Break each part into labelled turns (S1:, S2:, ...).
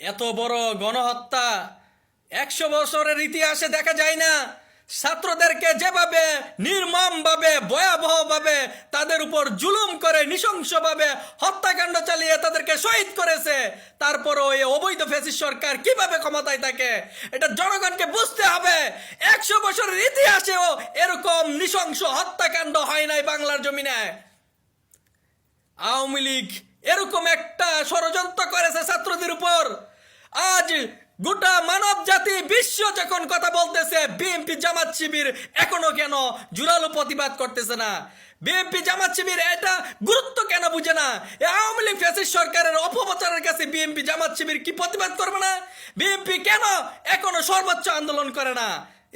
S1: এত বড় গণহত্যা একশো বছরের ইতিহাসে দেখা যায় না। ছাত্রদেরকে যেভাবে নির্মমভাবে, ভয়াবহভাবে তাদের উপর জুলুম করে, নৃশংসভাবে হত্যাকাণ্ড চালিয়ে তাদেরকে শহীদ করেছে, তারপরও এই অবৈধ ফেসিস সরকার কীভাবে ক্ষমতায় থাকে, এটা জনগণকে বুঝতে হবে। একশো বছরের ইতিহাসেও এরকম নৃশংস হত্যাকাণ্ড হয় নাই বাংলার জমিনে। আওয়ামী লীগ এরকম একটা ষড়যন্ত্র করেছে ছাত্রদের উপর। আজ গোটা মানব জাতি বিশ্ব যখন কথা বলতেছে, বিএনপি জামাত শিবির এখনও কেন জোরালো প্রতিবাদ করতেছে না? বিএনপি জামাত শিবির এটা গুরুত্ব কেন বুঝে না? আওয়ামী লীগ ফ্যাসিস্ট সরকারের অপপ্রচারের কাছে বিএনপি জামাত শিবির কি প্রতিবাদ করবে না? বিএনপি কেন এখনও সর্বোচ্চ আন্দোলন করে না?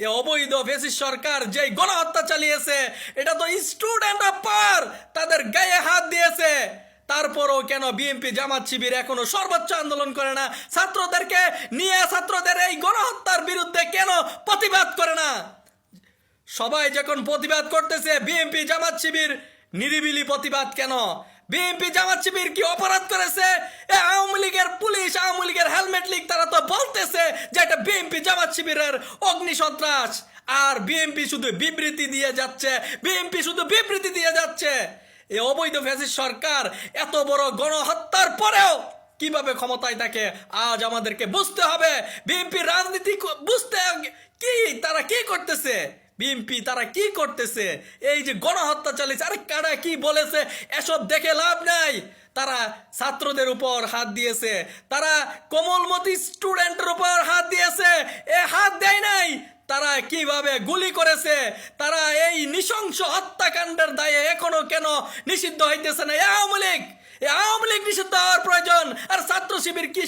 S1: এ অবৈধ ফেসিস সরকার যে গণহত্যা চালিয়েছে, এটা তো স্টুডেন্ট অফ পাওয়ার তাদের গায়ে তারপরও কেন বিএনপি জামাত শিবির এখনও সর্বোচ্চ আন্দোলন করে না? ছাত্রদেরকে নিয়ে ছাত্রদের এই গণহত্যার বিরুদ্ধে কেন প্রতিবাদ করে না? সবাই যখন প্রতিবাদ করতেছে বিএনপি জামাত শিবির, নিরিবিলি প্রতিবাদ কেন? বিএনপি জামাত শিবির কি অপরাধ করেছে? আওয়ামী লীগের পুলিশ, আওয়ামী লীগের হেলমেট লীগ, তারা তো বলতেছে যে এটা বিএনপি জামাত শিবিরের অগ্নি সন্ত্রাস। আর বিএনপি শুধু বিবৃতি দিয়ে যাচ্ছে বিএনপি শুধু বিবৃতি দিয়ে যাচ্ছে। এই অবৈধ ফ্যাসিস সরকার এত বড় গণহত্যার পরেও কীভাবে ক্ষমতায় থাকে? আজ আমাদেরকে বুঝতে হবে। বিএনপি রাজনীতি বুঝতে কি তারা কি করতেছে? বিএনপি তারা কি করতেছে? এই যে গণহত্যা চালিয়েছে, আরে কারা কি বলেছে? এসব দেখে লাভ নাই। তারা ছাত্রদের উপর হাত দিয়েছে। তারা কোমলমতি স্টুডেন্টের উপর হাত দিয়েছে। এ হাত কীভাবে গুলি করেছে? তারা এই নৃশংস হত্যাকাণ্ডের দায়ে এখনও কেন নিষিদ্ধ হইতেছে না? এ আওয়ামী লীগ! এ আওয়ামী লীগ নিষিদ্ধ হওয়ার প্রয়োজন! আর ছাত্র শিবির কি